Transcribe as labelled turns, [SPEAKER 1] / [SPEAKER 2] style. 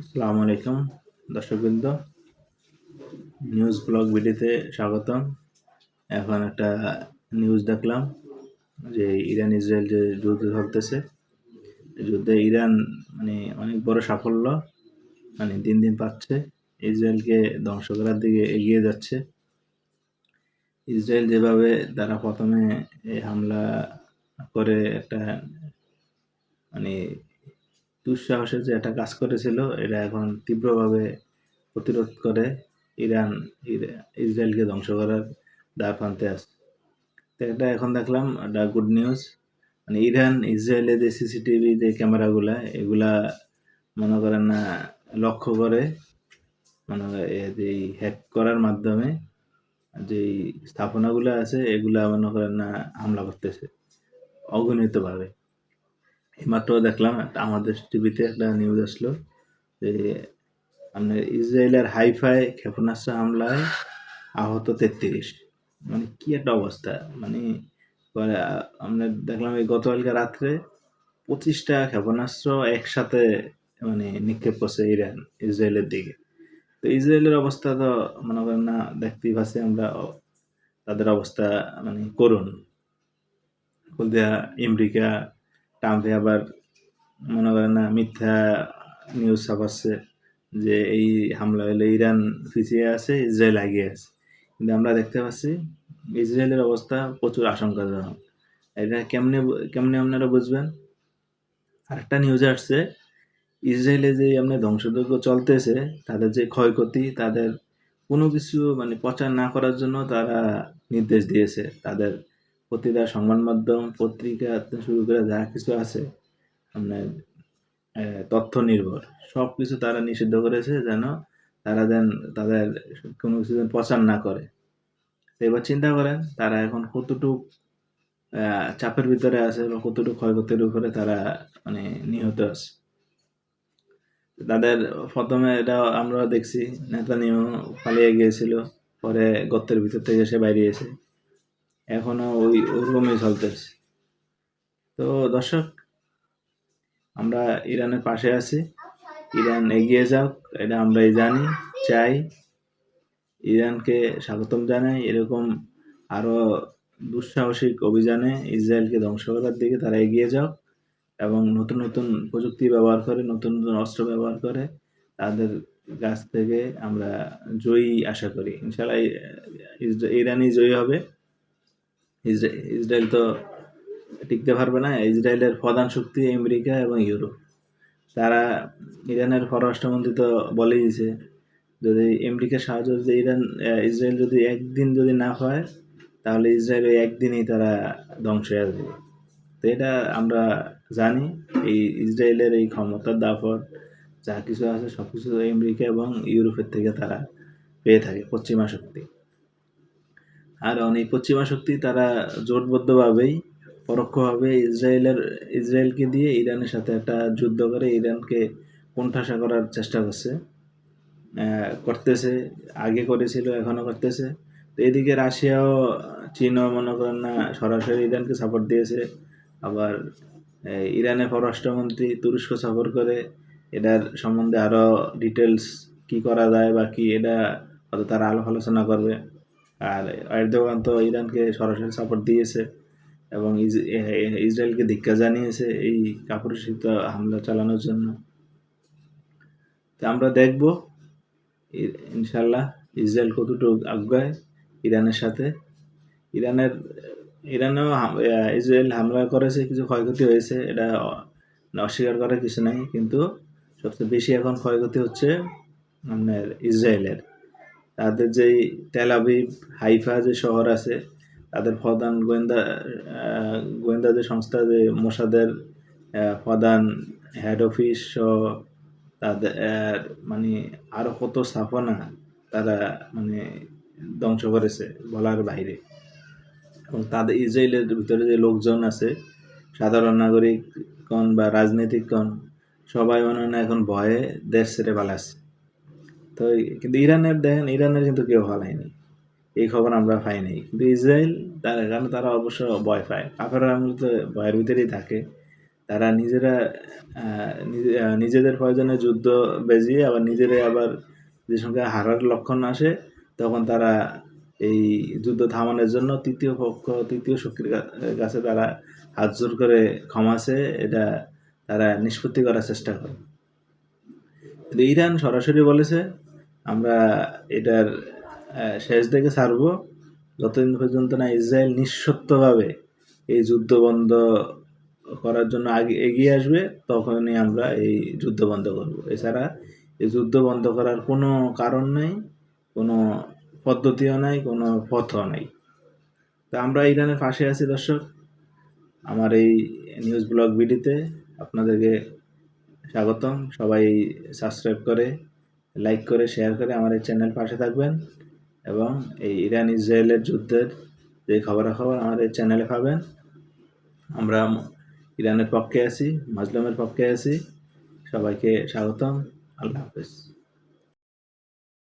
[SPEAKER 1] আসসালামু আলাইকুম, দর্শকবৃন্দ। নিউজ ব্লগ ভিডিওতে স্বাগতম। এখন একটা নিউজ দেখলাম যে ইরান, ইসরায়েল যে যুদ্ধ এই যুদ্ধে ইরান মানে অনেক বড় সাফল্য মানে দিন দিন পাচ্ছে। ইসরায়েলকে ধ্বংস করার দিকে এগিয়ে যাচ্ছে। ইসরায়েল যেভাবে তারা প্রথমে এই হামলা করে একটা মানে দুঃসাহসের যে একটা কাজ করেছিল, এটা এখন তীব্রভাবে প্রতিরোধ করে ইরান, ইরা- ইসরায়েলকে ধ্বংস করার দ্বার প্রান্তে আছে। তো এটা এখন দেখলাম একটা গুড নিউজ মানে ইরান ইসরায়েলের যে সিসিটিভি যে ক্যামেরাগুলা, এগুলা মনে করেন না লক্ষ্য করে, মনে যে হ্যাক করার মাধ্যমে যে স্থাপনাগুলো আছে, এগুলা মনে করেন না হামলা করতেছে, অগণিতভাবে। এইমাত্র দেখলাম আমাদের টিভিতে একটা নিউজ আসলো যে আপনার ইসরায়েলের হাইফাই ক্ষেপণাস্ত্র হামলায় আহত তেত্রিশ। মানে কি একটা অবস্থা মানে আমরা দেখলাম এই গতকালকে রাত্রে পঁচিশটা ক্ষেপণাস্ত্র একসাথে মানে নিক্ষেপ করছে ইরান, ইসরায়েলের দিকে। তো ইসরায়েলের অবস্থা তো মনে করেন না, দেখতেই পাচ্ছি আমরা তাদের অবস্থা মানে করুন। আমেরিকা ট্রাম্পে আবার মনে করেন না, মিথ্যা নিউজ ছাপাচ্ছে যে এই হামলা হলে ইরান পিছিয়ে আছে, ইসরায়েল এগিয়ে আছে। কিন্তু আমরা দেখতে পাচ্ছি ইসরায়েলের অবস্থা প্রচুর আশঙ্কাজনক। এটা কেমনে কেমনে আপনারা বুঝবেন? আরেকটা নিউজে আসছে, ইসরায়েলে যে আপনার ধ্বংসযজ্ঞ চলতেছে, তাদের যে ক্ষয়ক্ষতি, তাদের কোনো কিছু মানে প্রচার না করার জন্য তারা নির্দেশ দিয়েছে, তাদের প্রতিটা সংবাদ মাধ্যম পত্রিকা, শুরু করে যা কিছু আছে তথ্য নির্ভর সব কিছু তারা নিষিদ্ধ করেছে যেন তারা যেন তাদের কোনো কিছু যেন প্রচার না করে। এবার চিন্তা করেন, তারা এখন কতটুক চাপের ভিতরে আছে বা কতটুকু ক্ষয়ক্ষতির উপরে তারা মানে নিহত আছে। তাদের প্রথমে এটা আমরা দেখছি, নেতানিয়াহু পালিয়ে গিয়েছিল, পরে গর্তের ভিতর থেকে এসে বাইরে এসে। এখনও ওই ওরকমই চলতেছে। তো দর্শক, আমরা ইরানের পাশে আছি। ইরান এগিয়ে যাক, এটা আমরাই জানি, চাই। ইরানকে স্বাগতম জানাই। এরকম আরও দুঃসাহসিক অভিযানে ইসরায়েলকে ধ্বংস করার দিকে তারা এগিয়ে যাক এবং নতুন নতুন প্রযুক্তি ব্যবহার করে, নতুন নতুন অস্ত্র ব্যবহার করে তাদের কাছ থেকে আমরা জয়ী আশা করি। ইনশাল্লাহ ইরানই জয়ী হবে। ইসরায়েল তো টিকতে পারবে না। ইসরায়েলের প্রধান শক্তি আমেরিকা এবং ইউরোপ। তারা ইরানের পররাষ্ট্রমন্ত্রী তো বলেই দিয়েছে, যদি আমেরিকার সাহায্য যদি ইরান ইসরায়েল যদি একদিন যদি না হয়, তাহলে ইসরায়েল ওই একদিনই তারা ধ্বংস হয়ে যাবে। তো এটা আমরা জানি, এই ইসরায়েলের এই ক্ষমতার দাপট, যা কিছু আছে সব কিছু আমেরিকা এবং ইউরোপের থেকে তারা পেয়ে থাকে, পশ্চিমা শক্তি। আর অনেক পশ্চিমা শক্তি তারা জোটবদ্ধভাবেই, পরোক্ষভাবে ইসরায়েলের, ইসরায়েলকে দিয়ে ইরানের সাথে একটা যুদ্ধ করে ইরানকে কোণঠাসা করার চেষ্টা করছে। করতেছে, আগে করেছিল, এখনও করতেছে। তো এদিকে রাশিয়াও, চীনও মনে করেন না, সরাসরি ইরানকে সাপোর্ট দিয়েছে। আবার ইরানের পররাষ্ট্রমন্ত্রী তুরস্ক সফর করে। এটার সম্বন্ধে আরও ডিটেলস কি করা যায় বা কি, এটা হয়তো তারা আলো আলোচনা করবে। আর এরদোগান তো ইরানকে সরাসরি সাপোর্ট দিয়েছে এবং ইসরায়েলকে ধিক্কার জানিয়েছে এই কাপুরুষিত হামলা চালানোর জন্য। তো আমরা দেখব ইনশাল্লাহ ইসরায়েল কতটুকু আজ্ঞায় ইরানের সাথে। ইরানের, ইরানেও ইসরায়েল হামলা করেছে, কিছু ক্ষয়ক্ষতি হয়েছে, এটা অস্বীকার করার কিছু নাই, কিন্তু সবচেয়ে বেশি এখন ক্ষয়ক্ষতি হচ্ছে আপনার ইসরায়েলের। তাদের যেই তেল আবিব, হাইফা যে শহর আছে, তাদের প্রধান গোয়েন্দা গোয়েন্দা যে সংস্থা, যে মোসাদের প্রধান হেড অফিস সহ তাদের মানে আরও কত স্থাপনা তারা মানে ধ্বংস করেছে বলার বাইরে এবং তাদের ইসরায়েলের ভিতরে যে লোকজন আছে, সাধারণ নাগরিক কন বা রাজনৈতিক কন সবাই মনে হয় এখন ভয়ে দেশ ছেড়ে পালাচ্ছে। তো কিন্তু ইরানের দেখেন, ইরানের কিন্তু কেউ হলায়নি এই খবর আমরা পাই নাই। কিন্তু ইসরায়েল, তার, কারণ তারা অবশ্য ভয় পায়। আমলে তো ভয়ের ভিতরেই থাকে। তারা নিজেরা নিজে- নিজেদের প্রয়োজনে যুদ্ধ বেজিয়ে আবার নিজেরাই আবার যে সঙ্গে হারার লক্ষণ আসে, তখন তারা এই যুদ্ধ থামানোর জন্য তৃতীয় পক্ষ, তৃতীয় শক্তির কাছে তারা হাত জোর করে ক্ষমাছে এটা তারা নিষ্পত্তি করার চেষ্টা করে। ইরান সরাসরি বলেছে আমরা এটার শেষ দিকে ছাড়ব। যতদিন পর্যন্ত না ইসরায়েল নিঃশর্তভাবে এই যুদ্ধ বন্ধ করার জন্য আগে এগিয়ে আসবে, তখনই আমরা এই যুদ্ধ বন্ধ করব। এছাড়া এই যুদ্ধ বন্ধ করার কোনো কারণ নেই, কোনো পদ্ধতিও নাই, কোনো পথও নাই। তো আমরা ইরানের পাশে আছি দর্শক। আমার এই নিউজ ব্লগ ভিডিওতে আপনাদেরকে স্বাগতম। সবাই সাবস্ক্রাইব করে লাইক করে শেয়ার করে আমার এই চ্যানেল পাশে থাকবেন এবং এই ইরান ইসরায়েলের যুদ্ধের যে খবরাখবর আমার এই চ্যানেলে পাবেন। আমরা ইরানের পক্ষে আছি মাজলুমের পক্ষে আছি। সবাইকে স্বাগতম, আল্লাহ হাফেজ।